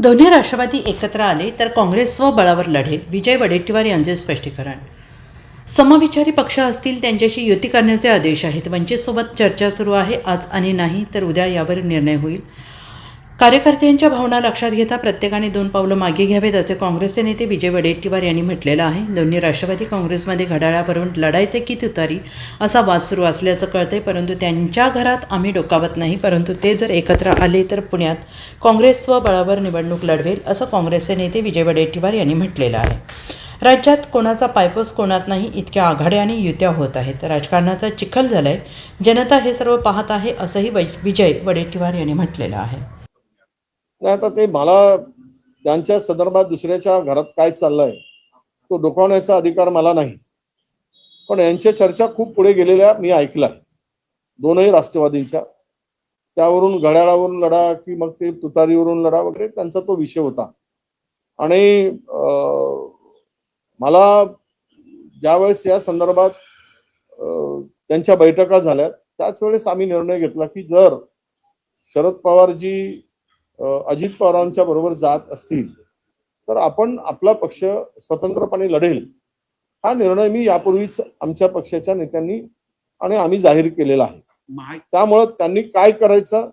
दोन्ही राष्ट्रवादी एकत्र आले तर काँग्रेस स्वबळावर लढेल. विजय वडेट्टीवार यांचे स्पष्टीकरण. समविचारी पक्ष असतील त्यांच्याशी युती करण्याचे आदेश आहेत. वंचितसोबत चर्चा सुरू आहे. आज आणि नाही तर उद्या यावर निर्णय होईल. कार्यकर्त्यांच्या भावना लक्षात घेता प्रत्येकाने दोन पावलं मागे घ्यावेत असे काँग्रेसचे नेते विजय वडेट्टीवार यांनी म्हटलेलं आहे. दोन्ही राष्ट्रवादी काँग्रेसमध्ये घड्याळावरून लढायचे की तुतारी असा वाद सुरू असल्याचं कळतंय परंतु त्यांच्या घरात आम्ही डोकावत नाही परंतु ते जर एकत्र आले तर पुण्यात काँग्रेस स्वबळावर निवडणूक लढवेल असं काँग्रेसचे नेते विजय वडेट्टीवार यांनी म्हटलेलं आहे. राज्यात कोणाचा पायपोस कोणात नाही इतक्या आघाड्या आणि युत्या होत आहेत. राजकारणाचा चिखल झालाय. जनता हे सर्व पाहत आहे असंही विजय वडेट्टीवार यांनी म्हटलेलं आहे. नाही आता ते मला त्यांच्या संदर्भात दुसऱ्याच्या घरात काय चाललंय तो डोकावण्याचा अधिकार मला नाही. पण यांच्या चर्चा खूप पुढे गेलेल्या मी ऐकलाय. दोनही राष्ट्रवादींच्या. त्यावरून घड्याळावरून लढा की मग ते तुतारीवरून लढा वगैरे त्यांचा तो विषय होता. आणि मला ज्यावेळेस या संदर्भात त्यांच्या बैठका झाल्या त्याच वेळेस आम्ही निर्णय घेतला की जर शरद पवारजी अजित पवारांच्या बरोबर जात असतील तर आपण आपला पक्ष स्वतंत्रपणे लढेल. हा निर्णय मी यापूर्वीच आमच्या पक्षाच्या नेत्यांनी आणि आम्ही जाहीर केलेला आहे. त्यामुळं त्यांनी काय करायचं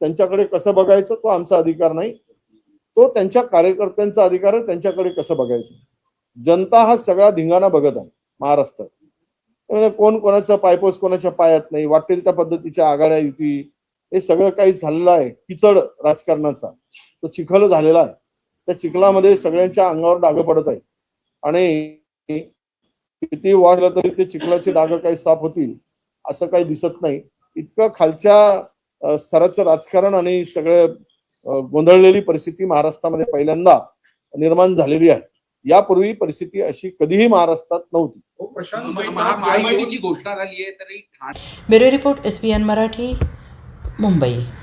त्यांच्याकडे कसं बघायचं तो आमचा अधिकार नाही. तो त्यांच्या कार्यकर्त्यांचा अधिकार आहे त्यांच्याकडे कसं बघायचं? जनता हा सगळा धिंगाणा बघत आहे महाराष्ट्रात. कोण कोणाचा पायपोस कोणाच्या पायात नाही वाटेल त्या पद्धतीच्या आघाड्या युती हे सगळं काही झालेलं आहे किचड राजकारणाचा. तो चिखल झालेला आहे. त्या चिखलामध्ये सगळ्यांच्या अंगावर डाग पडत आहेत. आणि किती वाढलं तरी ते चिखलाचे डाग काही साफ होतील असं काही दिसत नाही. इतकं खालच्या स्तराचं राजकारण आणि सगळं गोंधळलेली परिस्थिती महाराष्ट्रामध्ये पहिल्यांदा निर्माण झालेली आहे. यापूर्वी परिस्थिती अशी कधीही महाराष्ट्रात नव्हती. हो, आहे bureau report S P N Marathi. Mumbai.